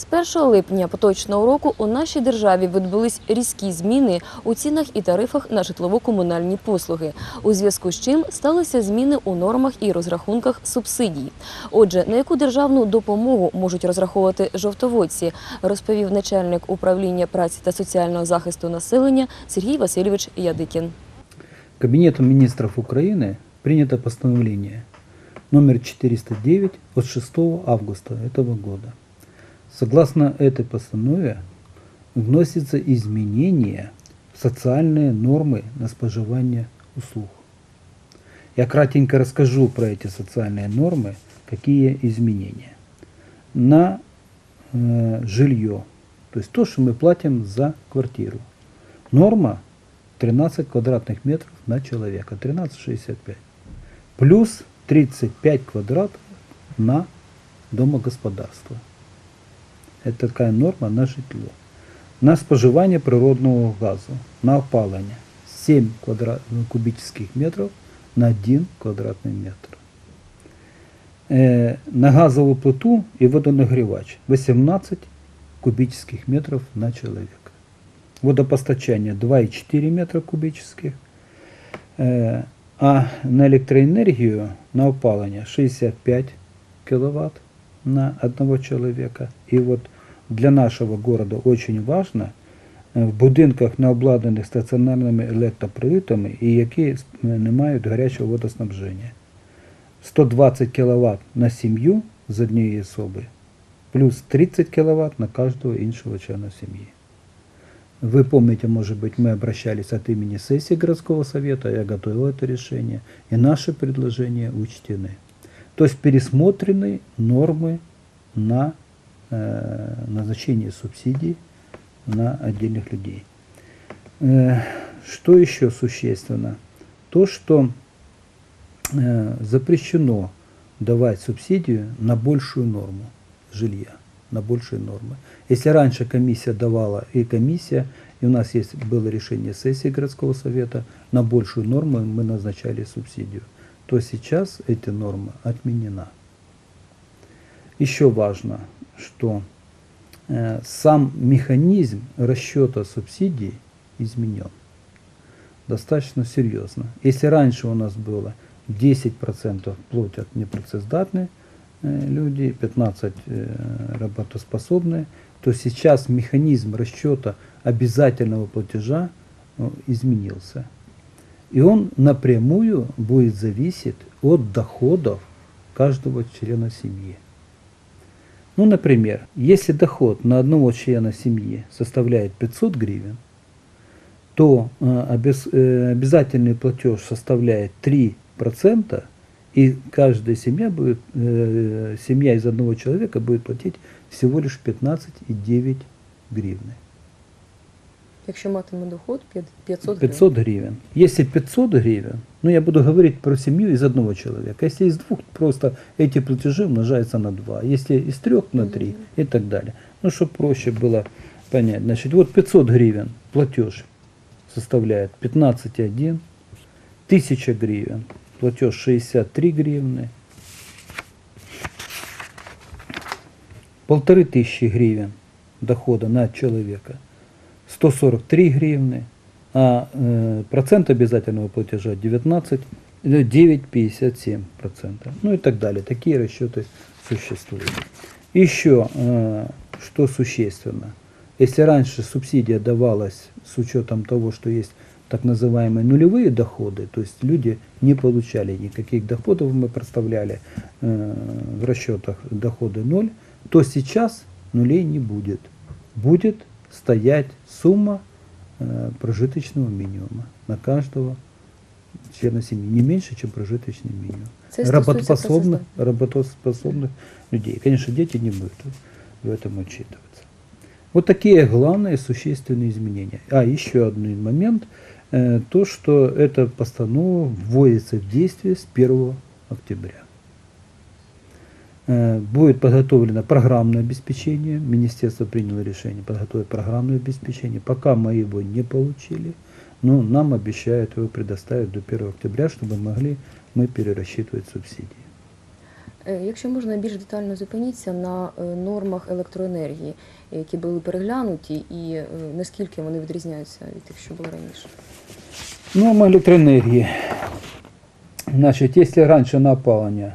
З 1 липня поточного року у нашій державі відбулись різкі зміни у цінах і тарифах на житлово-комунальні послуги, у зв'язку з чим сталися зміни у нормах і розрахунках субсидій. Отже, на яку державну допомогу можуть розраховувати жовтоводці, розповів начальник управління праці та соціального захисту населення Сергій Васильович Ядикін. Кабинетом министров Украины принято постановление номер 409 от 6 августа этого года. Согласно этой постанове вносятся изменения в социальные нормы на споживание услуг. Я кратенько расскажу про эти социальные нормы, какие изменения. На э, жилье, то есть то, что мы платим за квартиру. Норма 13 квадратных метров на человека, 13,65. Плюс 35 квадратов на домогосподарство. Это такая норма на житло. На споживание природного газу, на опалення 7 квадрат, ну, кубических метров на 1 квадратный метр. Э, на газову плиту і водонагрівач 18 кубических метров на человека водопостачание 2,4 метра кубических, э, а на электроэнергию, на опалення 65 киловатт на одного человека. И вот для нашего города очень важно э, в будинках, не обладнаних стаціонарними електроприводами і які е, не мають гарячого водоснабження. 120 кВт на сім'ю з однієї особи, плюс 30 кВт на кожного іншого члена сім'ї. Вы помните, может быть, мы обращались от имени сессии городского совета, я готовил это решение, и наши предложения учтены. То есть пересмотрены нормы на э, назначение субсидий на отдельных людей. Э, что еще существенно? То, что э, запрещено давать субсидию на большую норму жилья, на большие нормы. Если раньше комиссия давала и комиссия, и у нас есть было решение сессии городского совета, на большую норму мы назначали субсидию, то сейчас эти нормы отменена. Еще важно, что э, сам механизм расчета субсидий изменен достаточно серьезно. Если раньше у нас было 10% платят непрацездатные э, люди, 15% э, работоспособные, то сейчас механизм расчета обязательного платежа э, изменился. И он напрямую будет зависеть от доходов каждого члена семьи. Ну, например, если доход на одного члена семьи составляет 500 гривен, то э, э, обязательный платеж составляет 3%, и каждая семья, будет, э, семья из одного человека будет платить всего лишь 15,9 гривны. Якщо матиме доход 500 500 гривен. Если 500 гривен, ну я буду говорить про семью из одного человека. Если из двух, просто эти платежи умножаются на 2. Если из трех на 3 и так далее. Ну, чтобы проще было понять. Значит, вот 500 гривен платеж составляет 15,1. 1000 гривен платеж 63 гривны. Полторы тысячи гривен дохода на человека 143 гривны, а э, процент обязательного платежа 19, э, 9,57 процента. Ну и так далее. Такие расчеты существуют. Еще э, что существенно. Если раньше субсидия давалась с учетом того, что есть так называемые нулевые доходы, то есть люди не получали никаких доходов, мы проставляли э, в расчетах доходы ноль, то сейчас нулей не будет. Будет стоять сумма э, прожиточного минимума на каждого члена семьи, не меньше, чем прожиточный минимум. Це Работоспособных, работоспособных людей. Конечно, дети не будут в этом учитываться. Вот такие главные существенные изменения. А, еще один момент, э, то, что эта постанова вводится в действие с 1 октября. Э, Будет подготовлено программное обеспечение. Министерство приняло решение подготовить программное обеспечение. Пока мы его не получили, но нам обещают его предоставить до 1 октября, чтобы могли мы перерасчитывать субсидии. Е, Якщо можна більш детально зупиніться на е, нормах електроенергії, які були переглянуті, і е, наскільки вони відрізняються від тих, що було раніше. Норма электроэнергии. Значит, если раньше на опаление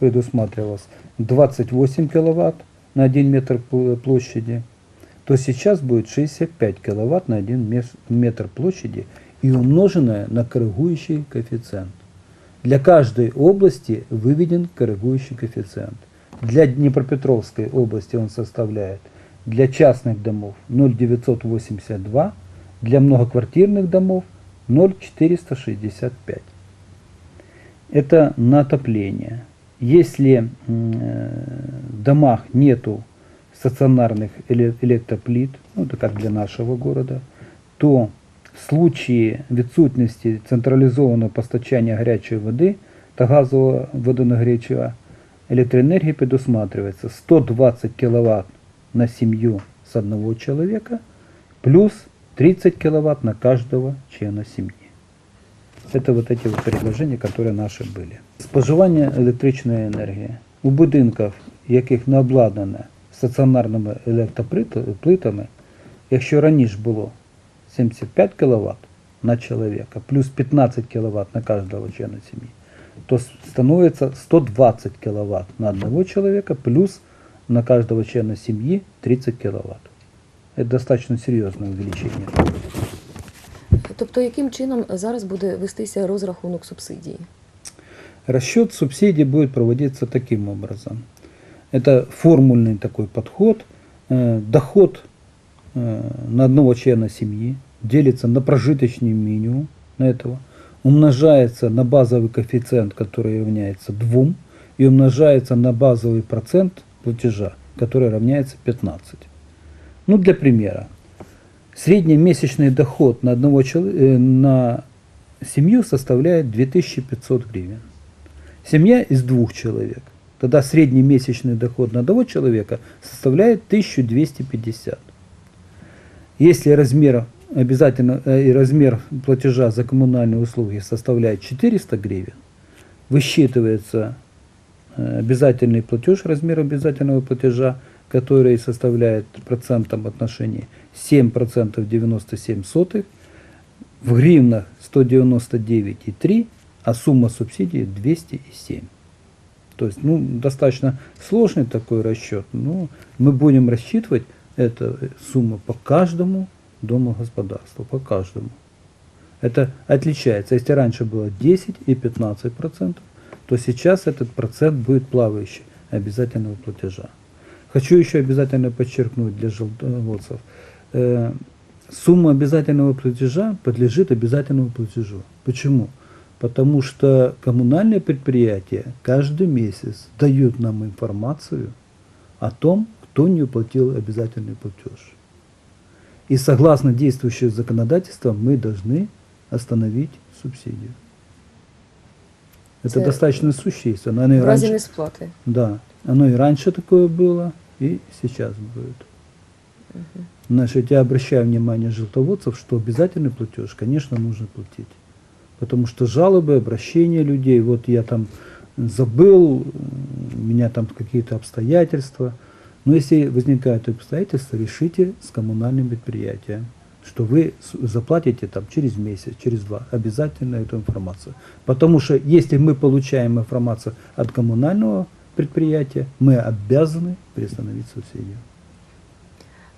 предусматривалось 28 киловатт на 1 метр пл- площади, то сейчас будет 65 киловатт на 1 мес- метр площади и умноженное на коррегующий коэффициент. Для каждой области выведен коррегующий коэффициент. Для Днепропетровской области он составляет для частных домов 0,982, для многоквартирных домов 0,465. Это на отопление. Если м, э, в домах нету стационарных эле- электроплит, ну это как для нашего города, то в случае відсутності централізованого постачання гарячої води та газового водонагрівача електроенергії предусматривается 120 кВт на семью с одного человека плюс 30 кВт на каждого члена семьи. Это вот эти вот предложения, которые наши были. Споживання електричної енергії у будинках, яких не обладнане стаціонарними електроплитами, якщо раніше було 75 кВт на человека плюс 15 кВт на каждого члена семьи, то с- становится 120 кВт на одного человека плюс на каждого члена семьи 30 кВт. Это достаточно серьезное увеличение. Тобто, яким чином зараз буде вестися розрахунок субсидії? Расчет субсидий будет проводиться таким образом. Это формульный такой подход. Э, Доход э, на одного члена семьи делится на прожиточный минимум на этого, умножается на базовый коэффициент, который равняется 2, и умножается на базовый процент платежа, который равняется 15. Ну, для примера. Средний месячный доход на, одного э, на семью составляет 2500 гривен. Семья из двух человек. Тогда средний месячный доход на одного человека составляет 1250. Если размер обязательно э, и размер платежа за коммунальные услуги составляет 400 гривен, высчитывается э, обязательный платеж, размер обязательного платежа, который составляет в процентном отношении 7% 97 сотых, в гривнах 199,3, а сумма субсидии 207. То есть, ну, достаточно сложный такой расчет, но мы будем рассчитывать эту сумму по каждому домогосподарству, по каждому. Это отличается. Если раньше было 10 и 15 процентов, то сейчас этот процент будет плавающий обязательного платежа. Хочу еще обязательно подчеркнуть для желтоводцев. э, Сумма обязательного платежа подлежит обязательному платежу. Почему? Потому что коммунальные предприятия каждый месяц дают нам информацию о том, кто не уплатил обязательный платеж. И согласно действующему законодательству мы должны остановить субсидию. Это Это достаточно существенно. Оно и В разі раньше- несплати. да, оно и раньше такое было, и сейчас будет. Значит, я обращаю внимание желтоводцев, что обязательный платеж, конечно, нужно платить. Потому что жалобы, обращения людей, вот я там забыл, у меня там какие-то обстоятельства. Но если возникают обстоятельства, решите с коммунальным предприятием, что вы заплатите там через месяц, через два, обязательно эту информацию. Потому что если мы получаем информацию от коммунального предприятия, мы обязаны приостановить субсидию.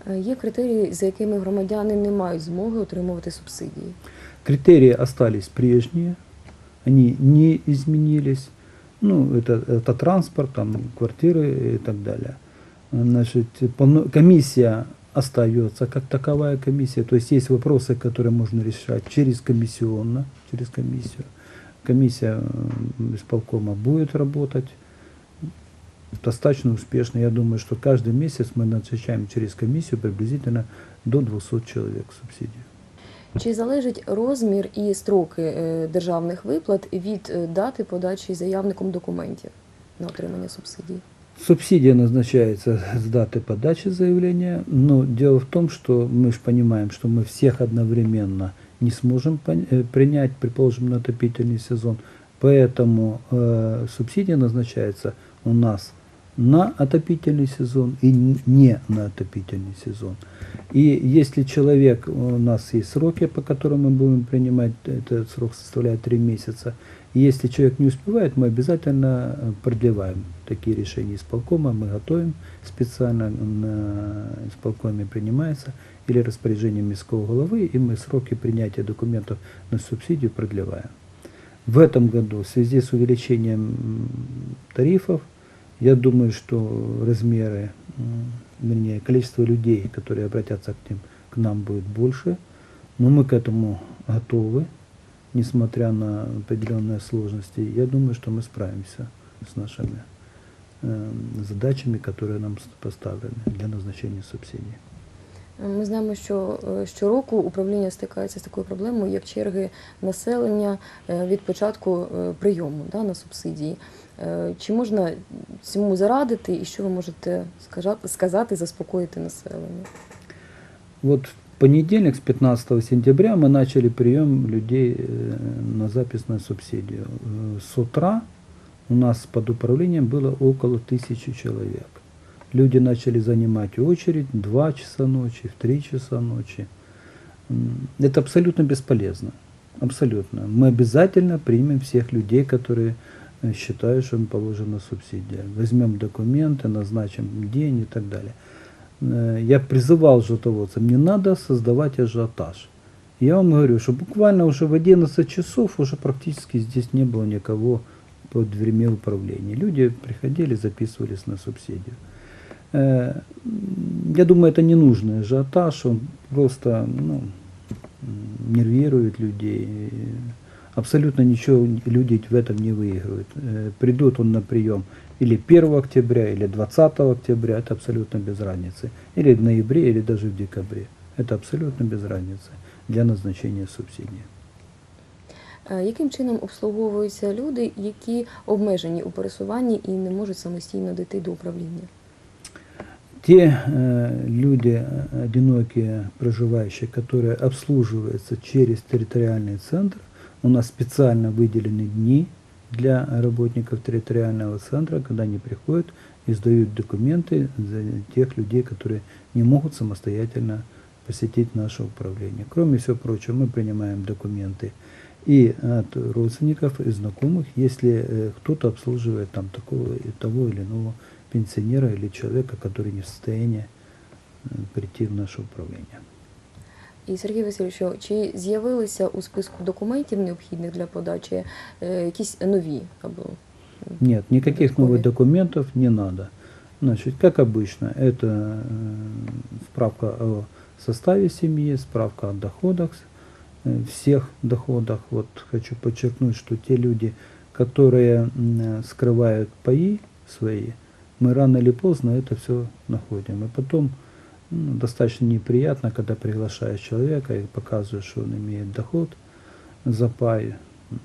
Е, Є критерії, за якими громадяни не мають змоги отримувати субсидії. Критерии остались прежние, они не изменились. Ну, это, это транспорт, там, квартиры и так далее. Значит, полно- комиссия остается как таковая комиссия. То есть есть вопросы, которые можно решать через комиссионно, через комиссию. Комиссия м, исполкома будет работать достаточно успешно. Я думаю, что каждый месяц мы назначаем через комиссию приблизительно до 200 человек субсидию. Чи залежить розмір і строки е, державних виплат від е, дати подачі заявником документів на отримання субсидій? Субсидия назначается с даты подачи заявления, но дело в том, что мы же понимаем, что мы всех одновременно не сможем пон- э, принять, предположим, на отопительный сезон. Поэтому э, субсидия назначается у нас на отопительный сезон и не на отопительный сезон. И если человек, у нас есть сроки, по которым мы будем принимать, этот срок составляет 3 месяца, если человек не успевает, мы обязательно э, продлеваем такие решения исполкома, мы готовим специально, на исполкоме принимается, или распоряжением міського головы, и мы сроки принятия документов на субсидию продлеваем. В этом году в связи с увеличением тарифов, я думаю, что размеры, вернее, количество людей, которые обратятся к, ним, к нам, будет больше. Но мы к этому готовы, несмотря на определенные сложности. Я думаю, что мы справимся с нашими э, задачами, которые нам поставлены для назначения субсидий. Ми знаємо, що е, щороку управління стикається з такою проблемою, як черги населення е, від початку е, прийому да, на субсидії. Е, Чи можна цьому зарадити, і що ви можете скажа- сказати, заспокоїти населення? Вот в понедельник, с 15 сентября, мы начали прием людей э, на запись на субсидию. Э, С утра у нас под управлением было около тысячи человек. Люди начали занимать очередь в 2 часа ночи, в 3 часа ночи. Это абсолютно бесполезно. Абсолютно. Мы обязательно примем всех людей, которые э, считают, что им положена субсидия. Возьмем документы, назначим день и так далее. Э, Я призывал животноводцев, не надо создавать ажиотаж. Я вам говорю, что буквально уже в 11 часов уже практически здесь не было никого под дверьми управления. Люди приходили, записывались на субсидию. Э, м, Я думаю, это не нужный ажиотаж, он просто ну, м, нервирует людей. И Абсолютно ничего люди в этом не выигрывают. Э, Придут он на прием или 1 октября, или 20 октября, это абсолютно без разницы. Или в ноябре, или даже в декабре. Это абсолютно без разницы для назначения субсидии. Е, Яким чином обслуговуються люди, які обмежені у пересуванні і не можуть самостійно дійти до управління? Те э, люди э, одинокие, проживающие, которые обслуживаются через территориальный центр, у нас специально выделены дни для работников территориального центра, когда они приходят и сдают документы за тех людей, которые не могут самостоятельно посетить наше управление. Кроме всего прочего, мы принимаем документы и от родственников и знакомых, если э, кто-то обслуживает там такого и того или иного пенсионера или человека, который не в состоянии э, прийти в наше управление. І Сергій Васильович, чи з'явилися у списку документів необхідних для подачі е, якісь нові або Нет, никаких Додатковые. новых документов не надо. Значит, как обычно, это э, справка о составе семьи, справка о доходах, э, всех доходах. Вот хочу подчеркнуть, что те люди, которые м, скрывают паи свои, мы рано или поздно это все находим. И потом ну, достаточно неприятно, когда приглашаешь человека и показываешь, что он имеет доход за пай м,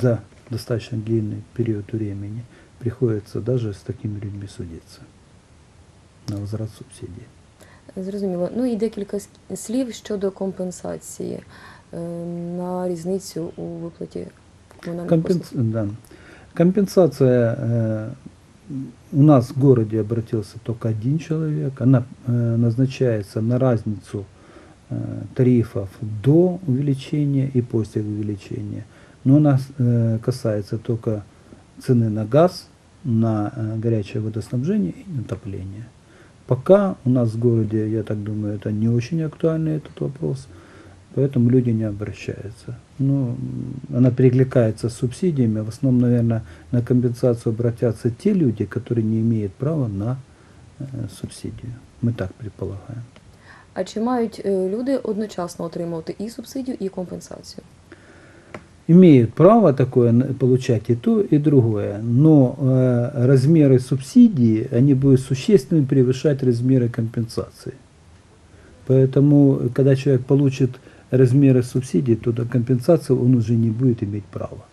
за достаточно длинный период времени. Приходится даже с такими людьми судиться на возврат субсидий. зрозуміло. Ну і декілька с- слів щодо компенсації е, на різницю у виплаті комунальних Компенс- послуг. да. Компенсация э, у нас в городе обратился только один человек. Она э, назначается на разницу э, тарифов до увеличения и после увеличения. Но она э, касается только цены на газ, на горячее водоснабжение и на отопление. Пока у нас в городе, я так думаю, это не очень актуальный этот вопрос, поэтому люди не обращаются. Ну, м, она перекликается с субсидиями. В основном, наверное, на компенсацию обратятся те люди, которые не имеют права на э, субсидию. Мы так предполагаем. А чи мають е, люди одночасно отримувати і субсидію, і компенсацію? Имеют право такое н- получать и то, и другое, но э, размеры субсидии, они будут существенно превышать размеры компенсации. Поэтому, когда человек получит размеры субсидий, то до компенсации он уже не будет иметь права.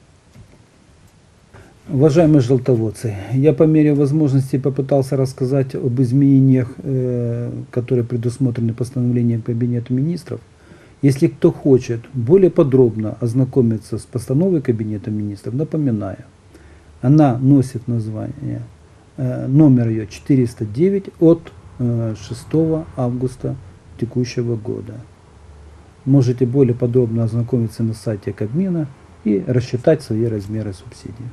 Уважаемые желтоводцы, я по мере возможности попытался рассказать об изменениях, э, которые предусмотрены постановлением Кабинета министров. Если кто хочет более подробно ознакомиться с постановой Кабинета министров, напоминаю, она носит название, э, номер ее 409 от э, 6 августа текущего года. Можете более подробно ознакомиться на сайте Кабмина и рассчитать свои размеры субсидий.